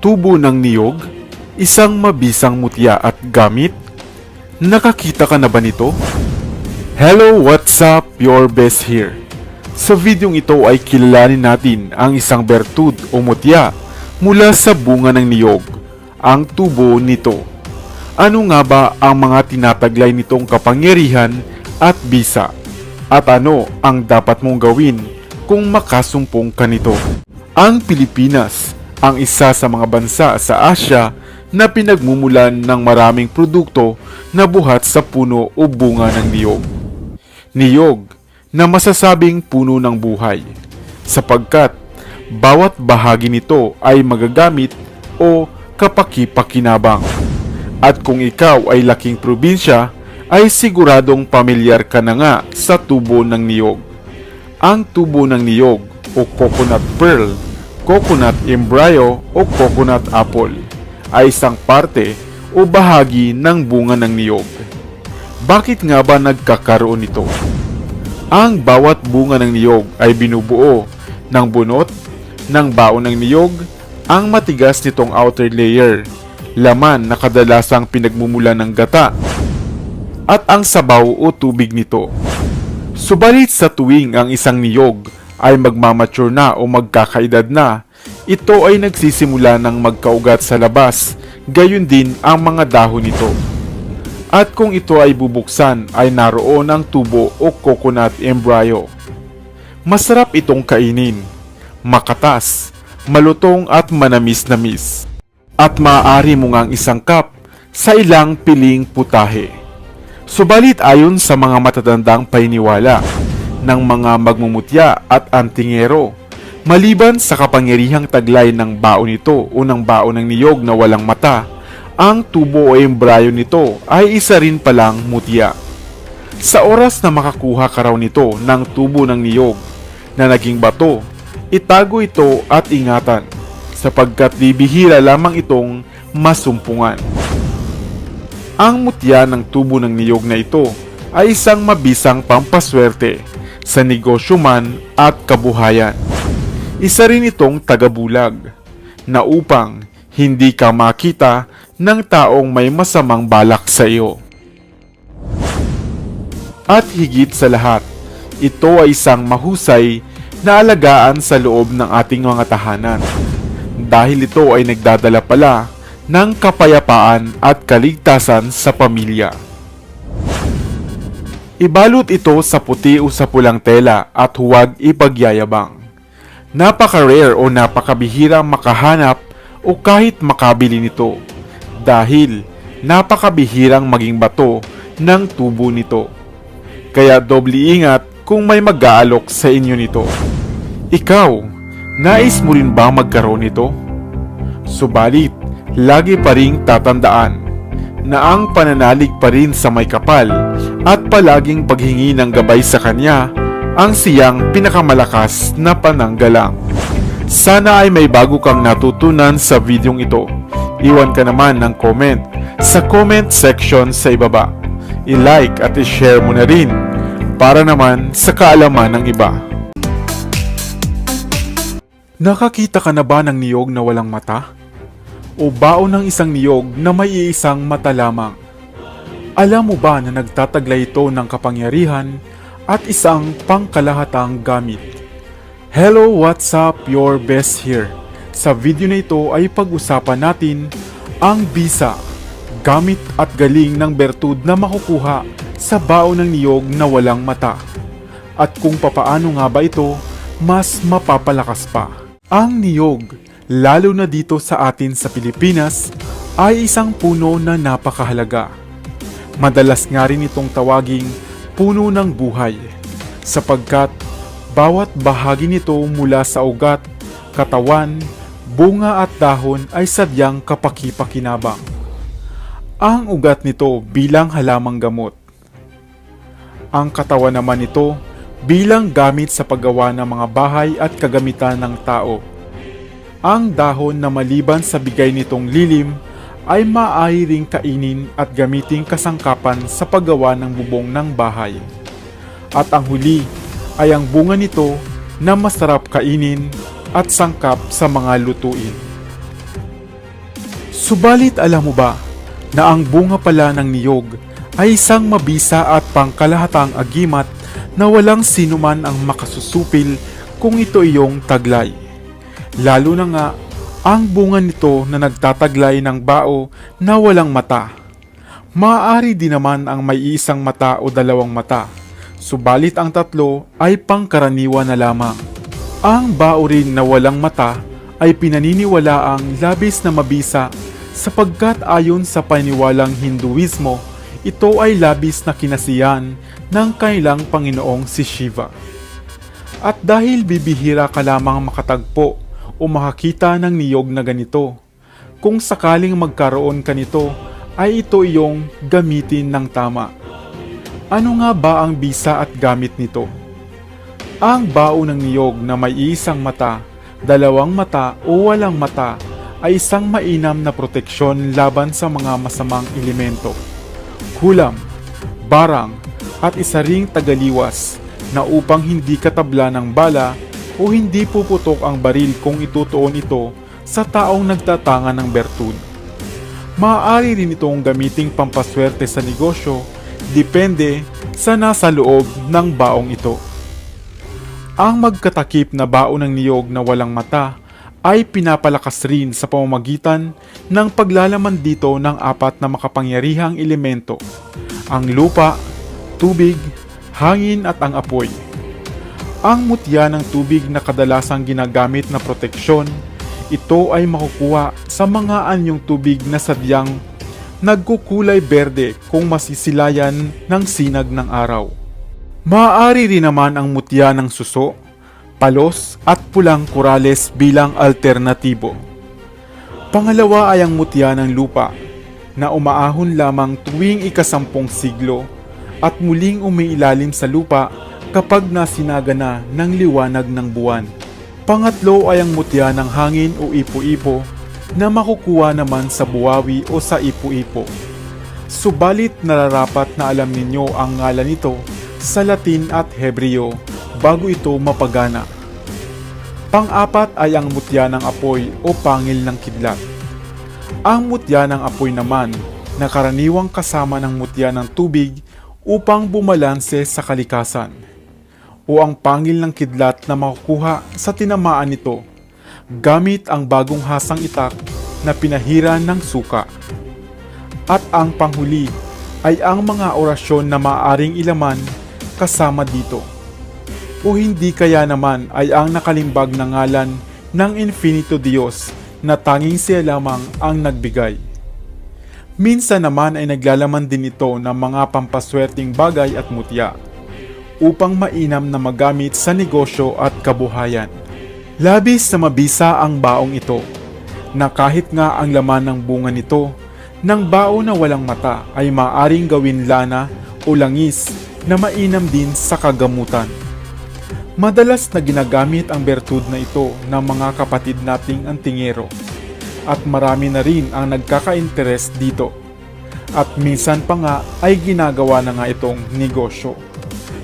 tubo ng niyog, isang mabisang mutya at gamit? Nakakita ka na ba nito? Hello, what's up? Your best here. Sa videong ito ay kilalanin natin ang isang bertud o mutya mula sa bunga ng niyog, ang tubo nito. Ano nga ba ang mga tinataglay nitong kapangyarihan at bisa? At ano ang dapat mong gawin kung makasumpong ka nito? Ang Pilipinas ang isa sa mga bansa sa Asya na pinagmumulan ng maraming produkto na buhat sa puno o bunga ng niyog. Niyog na masasabing puno ng buhay sapagkat bawat bahagi nito ay magagamit o kapaki-pakinabang. At kung ikaw ay laking probinsya, ay siguradong pamilyar ka na nga sa tubo ng niyog. Ang tubo ng niyog o coconut pearl, coconut embryo o coconut apple ay isang parte o bahagi ng bunga ng niyog. Bakit nga ba nagkakaroon nito? Ang bawat bunga ng niyog ay binubuo ng bunot, ng baon ng niyog, ang matigas nitong outer layer, laman na kadalasang pinagmumula ng gata, at ang sabaw o tubig nito. Subalit sa tuwing ang isang niyog ay magmamature na o magkakaedad na, ito ay nagsisimula ng magkaugat sa labas, gayon din ang mga dahon nito. At kung ito ay bubuksan ay naroon ang tubo o coconut embryo. Masarap itong kainin, makatas, malutong at manamis-namis. At maaari mo ngang isang cup sa ilang piling putahe. Subalit ayon sa mga matatandang painiwala ng mga magmumutya at antingero, maliban sa kapangyarihang taglay ng baon nito o ng baon ng niyog na walang mata, ang tubo o embryo nito ay isa rin palang mutya. Sa oras na makakuha ka raw nito ng tubo ng niyog na naging bato, itago ito at ingatan sapagkat bibihira lamang itong masumpungan. Ang mutya ng tubo ng niyog na ito ay isang mabisang pampaswerte sa negosyo man at kabuhayan. Isa rin itong tagabulag na upang hindi ka makita ng taong may masamang balak sa iyo. At higit sa lahat, ito ay isang mahusay na alagaan sa loob ng ating mga tahanan. Dahil ito ay nagdadala pala ng kapayapaan at kaligtasan sa pamilya. Ibalot ito sa puti o sa pulang tela at huwag ipagyayabang. Napaka-rare o napakabihirang makahanap o kahit makabili nito dahil napakabihirang maging bato ng tubo nito. Kaya doble ingat kung may mag-aalok sa inyo nito. Ikaw, nais mo rin ba magkaroon nito? Subalit, lagi pa ring tatandaan na ang pananalig pa rin sa may kapal at palaging paghingi ng gabay sa kanya ang siyang pinakamalakas na pananggalang. Sana ay may bago kang natutunan sa videong ito. Iwan ka naman ng comment sa comment section sa ibaba. I-like at i-share mo na rin para naman sa kaalaman ng iba. Nakakita ka na ba ng niyog na walang mata? O baon ng isang niyog na may iisang mata lamang? Alam mo ba na nagtataglay ito ng kapangyarihan at isang pangkalahatang gamit? Hello, what's up? Your best here. Sa video na ito ay pag-usapan natin ang bisa, gamit at galing ng bertud na makukuha sa baon ng niyog na walang mata. At kung papaano nga ba ito, mas mapapalakas pa. Ang niyog, lalo na dito sa atin sa Pilipinas, ay isang puno na napakahalaga. Madalas nga rin itong tawaging puno ng buhay sapagkat bawat bahagi nito mula sa ugat, katawan, bunga at dahon ay sadyang kapaki-pakinabang. Ang ugat nito bilang halamang gamot. Ang katawan naman nito bilang gamit sa paggawa ng mga bahay at kagamitan ng tao. Ang dahon na maliban sa bigay nitong lilim ay maaari ring kainin at gamiting kasangkapan sa paggawa ng bubong ng bahay. At ang huli ay ang bunga nito na masarap kainin at sangkap sa mga lutuin. Subalit alam mo ba na ang bunga pala ng niyog ay isang mabisa at pangkalahatang agimat na walang sinuman ang makasusupil kung ito iyong taglay. Lalo na nga ang bunga nito na nagtataglay ng bao na walang mata. Maaari din naman ang may isang mata o dalawang mata, subalit ang tatlo ay pangkaraniwan na lamang. Ang bao rin na walang mata ay pinaniniwala ang labis na mabisa sapagkat ayon sa paniwalang Hinduismo, ito ay labis na kinasiyan ng kailang Panginoong si Shiva. At dahil bibihira ka lamang makatagpo o makakita ng niyog na ganito, kung sakaling magkaroon ka nito, ay ito iyong gamitin ng tama. Ano nga ba ang bisa at gamit nito? Ang bao ng niyog na may isang mata, dalawang mata o walang mata ay isang mainam na proteksyon laban sa mga masamang elemento. Kulam, barang, at isa ring tagaliwas na upang hindi katabla ng bala o hindi puputok ang baril kung itutuon ito sa taong nagtatanga ng bertud. Maaari rin itong gamiting pampaswerte sa negosyo, depende sa nasa loob ng baong ito. Ang magkatakip na baon ng niyog na walang mata ay pinapalakas rin sa pamamagitan ng paglalaman dito ng apat na makapangyarihang elemento, ang lupa, tubig, hangin at ang apoy. Ang mutya ng tubig na kadalasang ginagamit na proteksyon, ito ay makukuha sa mga anyong tubig na sadyang nagkukulay berde kung masisilayan ng sinag ng araw. Maaari rin naman ang mutya ng suso, palos at pulang korales bilang alternatibo. Pangalawa ay ang mutya ng lupa na umaahon lamang tuwing ikasampung siglo at muling umiilalim sa lupa kapag nasinaga na ng liwanag ng buwan. Pangatlo ay ang mutya ng hangin o ipo-ipo na makukuha naman sa buwawi o sa ipo-ipo. Subalit nararapat na alam ninyo ang ngalan nito sa Latin at Hebreo bago ito mapagana. Pang-apat ay ang mutya ng apoy o pangil ng kidlat. Ang mutya ng apoy naman na karaniwang kasama ng mutya ng tubig upang bumalanse sa kalikasan. O ang pangil ng kidlat na makukuha sa tinamaan nito gamit ang bagong hasang itak na pinahiran ng suka. At ang panghuli ay ang mga orasyon na maaring ilaman kasama dito o hindi kaya naman ay ang nakalimbag na ngalan ng Infinito Dios na tanging siya lamang ang nagbigay. Minsan naman ay naglalaman din ito ng mga pampaswerteng bagay at mutya upang mainam na magamit sa negosyo at kabuhayan. Labis na mabisa ang baong ito na kahit nga ang laman ng bunga nito ng bao na walang mata ay maaring gawin lana o langis na mainam din sa kagamutan. Madalas na ginagamit ang bertud na ito ng mga kapatid nating antingero at marami na rin ang nagkaka-interes dito. At minsan pa nga ay ginagawa na nga itong negosyo.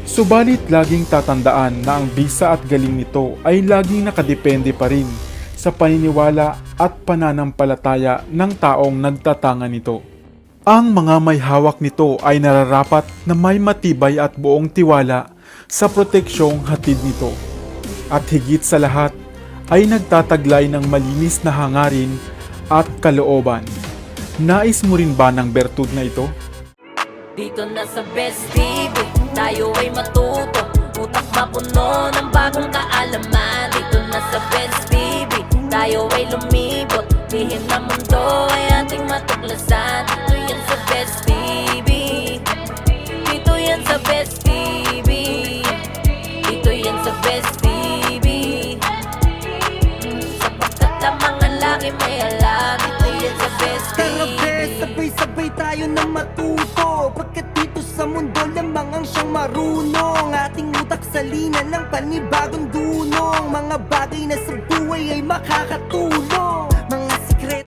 Subalit laging tatandaan na ang bisa at galing nito ay laging nakadepende pa rin sa paniniwala at pananampalataya ng taong nagtatanga nito. Ang mga may hawak nito ay nararapat na may matibay at buong tiwala sa proteksyong hatid nito. At higit sa lahat ay nagtataglay ng malinis na hangarin at kalooban. Nais mo rin ba ng bertud na ito? Dito na sa Best TV, tayo ay matuto. Utak mapuno ng bagong kaalaman? Dito na sa Best TV, tayo ay lumibot. Lihim na mundo ay ating matuklasan. Dito yan sa Best TV Dito yan sa Best TV Dito yan sa Best TV Sapagkat ang laki may alam. Yan sa Best Tara TV bes, sabay-sabay tayo na matuto marunong. Ating utak sa lina ng panibagong dunong. Mga bagay na sa buhay ay makakatulong